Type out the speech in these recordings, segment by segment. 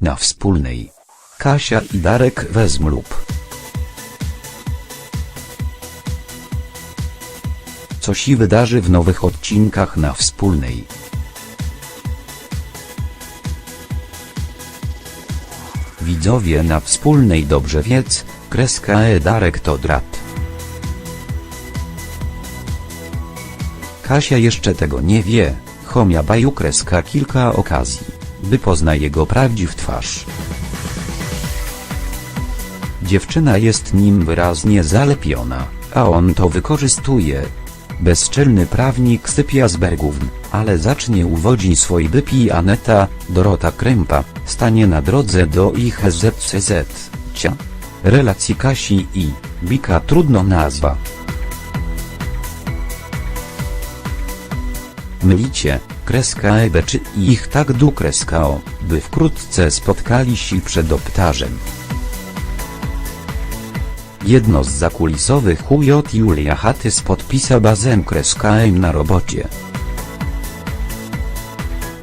na wspólnej. Kasia i Darek wezmą lub. Co się wydarzy w nowych odcinkach na wspólnej. Widzowie na wspólnej dobrze wiec, kreska e Darek to drat. Kasia jeszcze tego nie wie, chomia baju kreska kilka okazji, by pozna jego prawdziw twarz. Dziewczyna jest nim wyraźnie zalepiona, a on to wykorzystuje. Bezczelny prawnik sypia z bergów, ale zacznie uwodzi swój bypi Aneta, Dorota Krępa, stanie na drodze do ich ZCZ, cia. Relacji Kasi i Bika trudno nazwa. Mylicie, kreska ebe czy ich tak du kreska o, by wkrótce spotkali się przed obtarzem. Jedno z zakulisowych hujot Julia Hatys podpisa bazem kreska M na robocie.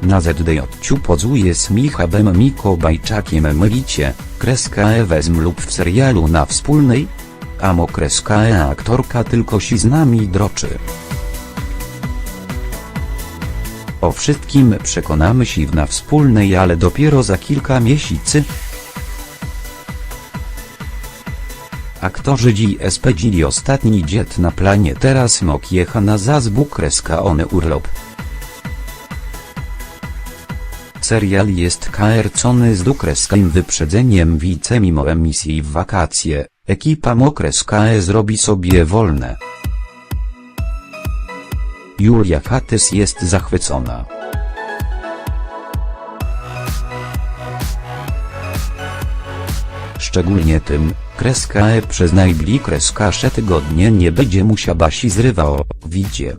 Na ZDJ pozuje z Michabem Miko Bajczakiem mylicie, kreska wezm lub w serialu na wspólnej? Amo kreska E aktorka tylko si z nami droczy. O wszystkim przekonamy się na wspólnej ale dopiero za kilka miesięcy. Aktorzy dziś spędzili ostatni dziet na planie teraz mok jecha na zazbu kreska one urlop. Serial jest kaercony z dukreskim wyprzedzeniem wice mimo emisji w wakacje, ekipa mokreska e zrobi sobie wolne. Julia Fatys jest zachwycona. Szczególnie tym, kreska e przez najbli kreska tygodnie nie będzie musiała basi zrywa o, widzie.